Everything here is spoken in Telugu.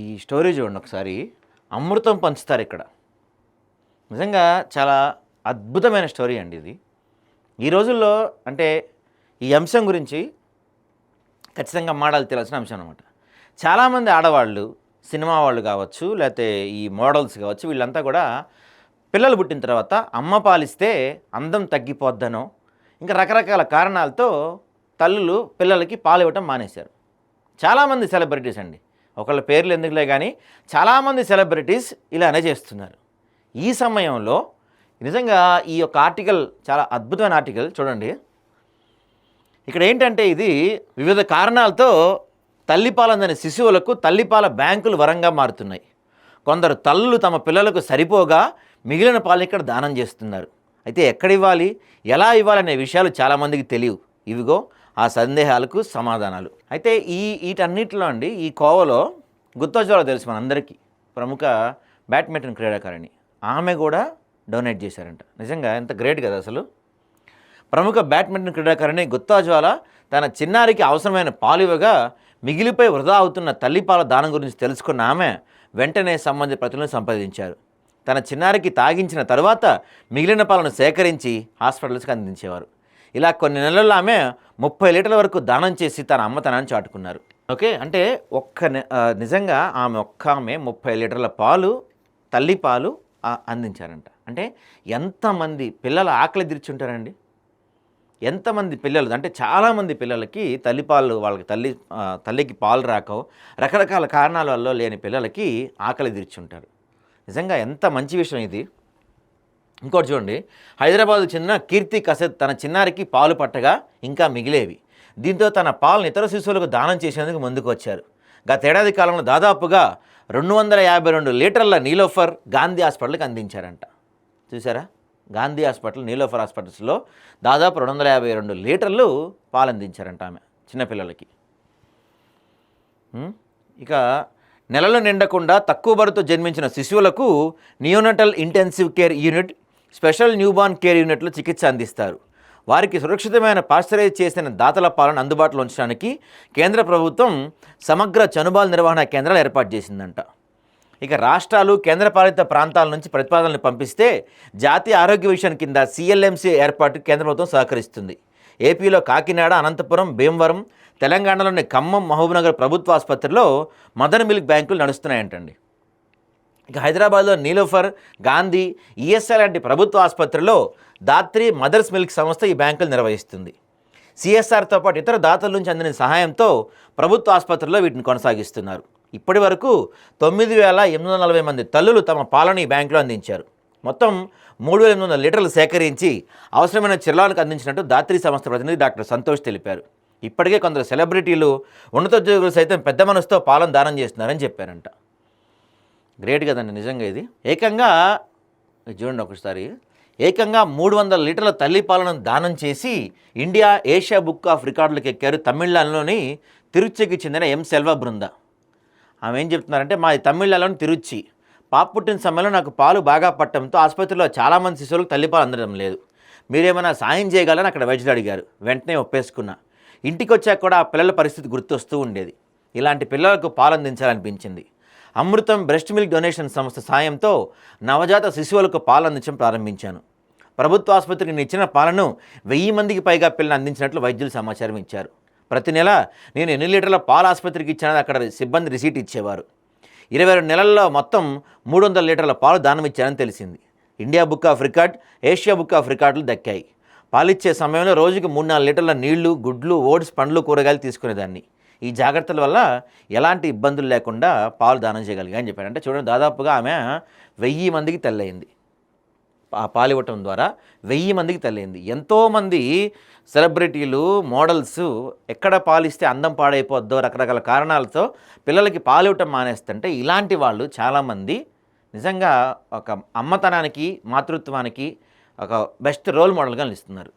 ఈ స్టోరీ చూడండి ఒకసారి. అమృతం పంచుతారు ఇక్కడ. నిజంగా చాలా అద్భుతమైన స్టోరీ అండి ఇది. ఈ రోజుల్లో అంటే ఈ అంశం గురించి ఖచ్చితంగా మాడాలి తెలిసిన అంశం అనమాట చాలామంది ఆడవాళ్ళు సినిమా వాళ్ళు కావచ్చు లేకపోతే ఈ మోడల్స్ కావచ్చు వీళ్ళంతా కూడా పిల్లలు పుట్టిన తర్వాత అమ్మ పాలిస్తే అందం తగ్గిపోద్దనో ఇంకా రకరకాల కారణాలతో తల్లులు పిల్లలకి పాలు ఇవ్వటం మానేశారు. చాలామంది సెలబ్రిటీస్ అండి. ఒకళ్ళ పేర్లు ఎందుకులే కానీ చాలామంది సెలబ్రిటీస్ ఇలానే చేస్తున్నారు. ఈ సమయంలో నిజంగా ఈ యొక్క ఆర్టికల్ చాలా అద్భుతమైన ఆర్టికల్ చూడండి. ఇక్కడ ఏంటంటే ఇది వివిధ కారణాలతో తల్లిపాలందని శిశువులకు తల్లిపాల బ్యాంకులు వరంగా మారుతున్నాయి. కొందరు తల్లులు తమ పిల్లలకు సరిపోగా మిగిలిన పాలను ఇక్కడ దానం చేస్తున్నారు. అయితే ఎక్కడ ఇవ్వాలి? ఎలా ఇవ్వాలనే విషయాలు చాలామందికి తెలియవు. ఇవిగో ఆ సందేహాలకు సమాధానాలు. అయితే ఈ వీటన్నిటిలో అండి ఈ కోవలో గుత్తోజ్వాల తెలుసు మనందరికీ. ప్రముఖ బ్యాడ్మింటన్ క్రీడాకారిణి. ఆమె కూడా డొనేట్ చేశారంట. నిజంగా ఎంత గ్రేట్ కదా అసలు. ప్రముఖ బ్యాడ్మింటన్ క్రీడాకారిణి గుత్తాజ్వాల తన చిన్నారికి అవసరమైన పాలు ఇవ్వగా మిగిలిపోయి వృధా అవుతున్న తల్లిపాల దానం గురించి తెలుసుకున్న ఆమె వెంటనే సంబంధిత ప్రతులను సంప్రదించారు తన చిన్నారికి తాగించిన తర్వాత మిగిలిన పాలను సేకరించి హాస్పిటల్స్కి అందించేవారు. ఇలా కొన్ని నెలల్లో ఆమె ముప్పై లీటర్ల వరకు దానం చేసి తన అమ్మతనాన్ని చాటుకున్నారు. ఓకే? అంటే ఒక్క నె- నిజంగా ఆమె ఒక్క ఆమె ముప్పై లీటర్ల పాలు తల్లి పాలు అందించారంట. అంటే ఎంతమంది పిల్లల ఆకలి తీర్చుంటారండి? ఎంతమంది పిల్లలు అంటే చాలామంది పిల్లలకి తల్లిపాలు వాళ్ళకి తల్లి తల్లికి పాలు రాకో రకరకాల కారణాల వల్ల లేని పిల్లలకి ఆకలి తీర్చుంటారు. నిజంగా ఎంత మంచి విషయం ఇది. ఇంకోటి చూడండి. హైదరాబాద్ చెందిన కీర్తి కసత్ తన చిన్నారికి పాలు పట్టగా ఇంకా మిగిలేవి. దీంతో తన పాలను ఇతర శిశువులకు దానం చేసేందుకు ముందుకు వచ్చారు. గతేడాది కాలంలో దాదాపుగా రెండు వందల యాభై రెండు లీటర్ల నీలోఫర్ గాంధీ హాస్పిటల్కి అందించారంట. చూసారా గాంధీ హాస్పిటల్ నీలోఫర్ హాస్పిటల్స్లో దాదాపు రెండు వందల యాభై రెండు లీటర్లు పాలు అందించారంట ఆమె చిన్నపిల్లలకి ఇక నెలలు నిండకుండా తక్కువ బరుతో జన్మించిన శిశువులకు neonatal intensive care unit special newborn care యూనిట్లో చికిత్స అందిస్తారు. వారికి సురక్షితమైన పాశ్చరైజ్ చేసిన దాతల పాలన అందుబాటులో ఉంచడానికి కేంద్ర ప్రభుత్వం సమగ్ర చనుబాల నిర్వహణ కేంద్రాలు ఏర్పాటు చేసిందంట. ఇక రాష్ట్రాలు కేంద్రపాలిత ప్రాంతాల నుంచి ప్రతిపాదనలు పంపిస్తే జాతీయ ఆరోగ్య విషయం కింద సిఎల్ఎంసీ ఏర్పాటు కేంద్ర ప్రభుత్వం సహకరిస్తుంది. ఏపీలో కాకినాడ అనంతపురం భీమవరం తెలంగాణలోని ఖమ్మం మహబూబ్నగర్ ప్రభుత్వ ఆసుపత్రిలో మదర్ మిల్క్ బ్యాంకులు నడుస్తున్నాయంటండి. ఇక హైదరాబాద్లో నీలోఫర్ గాంధీ ఈఎస్ఐ లాంటి ప్రభుత్వ ఆసుపత్రిలో దాత్రి మదర్స్ మిల్క్ సంస్థ ఈ బ్యాంకులు నిర్వహిస్తుంది. సిఎస్ఆర్తో పాటు ఇతర దాతల నుంచి అందిన సహాయంతో ప్రభుత్వ ఆసుపత్రుల్లో వీటిని కొనసాగిస్తున్నారు. ఇప్పటి వరకు తొమ్మిది వేల ఎనిమిది వందల నలభై మంది తల్లులు తమ పాలను ఈ బ్యాంకులో అందించారు. మొత్తం మూడు వేల ఎనిమిది వందల లీటర్లు సేకరించి అవసరమైన చిరలాలకు అందించినట్టు దాత్రి సంస్థ ప్రతినిధి డాక్టర్ సంతోష్ తెలిపారు. ఇప్పటికే కొందరు సెలబ్రిటీలు ఉన్నతోద్యోగులు సైతం పెద్ద మనసుతో పాలన దానం చేస్తున్నారని చెప్పారంట. గ్రేట్ కదండి నిజంగా ఇది. ఏకంగా చూడండి ఒకసారి. ఏకంగా మూడు వందల లీటర్ల తల్లి పాలను దానం చేసి ఇండియా ఏషియా బుక్ ఆఫ్ రికార్డులకు ఎక్కారు తమిళనాడులోని తిరుచికి చెందిన ఎం సెల్వ బృంద. ఆమె ఏం చెప్తున్నారంటే మాది తమిళనాడులోని తిరుచి. పాప పుట్టిన సమయంలో నాకు పాలు బాగా పట్టడంతో ఆసుపత్రిలో చాలామంది శిశువులకు తల్లిపాలు అందడం లేదు. మీరేమైనా సాయం చేయగలని అక్కడ వైద్యులు అడిగారు. వెంటనే ఒప్పేసుకున్నా. ఇంటికి వచ్చాక కూడా ఆ పిల్లల పరిస్థితి గుర్తొస్తూ ఉండేది. ఇలాంటి పిల్లలకు పాలు అందించాలనిపించింది. అమృతం బ్రెస్ట్ మిల్క్ డొనేషన్ సంస్థ సాయంతో నవజాత శిశువులకు పాలు అందించడం ప్రారంభించాను. ప్రభుత్వ ఆసుపత్రికి నేను ఇచ్చిన పాలను వెయ్యి మందికి పైగా పిల్లలు అందించినట్లు వైద్యులు సమాచారం ఇచ్చారు. ప్రతి నెల నేను ఎన్ని లీటర్ల పాల ఆసుపత్రికి ఇచ్చానని అక్కడ సిబ్బంది రిసీట్ ఇచ్చేవారు. ఇరవై రెండు నెలల్లో మొత్తం మూడు వందల లీటర్ల పాలు దానం ఇచ్చానని తెలిసింది. India Book of Record Asia Book of రికార్డులు దక్కాయి. పాలిచ్చే సమయంలో రోజుకి మూడు నాలుగు లీటర్ల నీళ్ళు గుడ్లు ఓట్స్ పండ్లు కూరగాయలు తీసుకునేదాన్ని. ఈ జాగ్రత్తల వల్ల ఎలాంటి ఇబ్బందులు లేకుండా పాలు దానం చేయగలిగా అని చెప్పాడు. అంటే చూడండి దాదాపుగా ఆమె వెయ్యి మందికి తెల్లయింది ఆ పాలు ఇవ్వటం ద్వారా వెయ్యి మందికి తల్లింది. ఎంతోమంది సెలబ్రిటీలు మోడల్స్ ఎక్కడ పాలిస్తే అందం పాడైపోద్దో రకరకాల కారణాలతో పిల్లలకి పాలు ఇవ్వటం మానేస్తుంటే ఇలాంటి వాళ్ళు చాలామంది నిజంగా ఒక అమ్మతనానికి మాతృత్వానికి ఒక బెస్ట్ రోల్ మోడల్గా నిలుస్తున్నారు.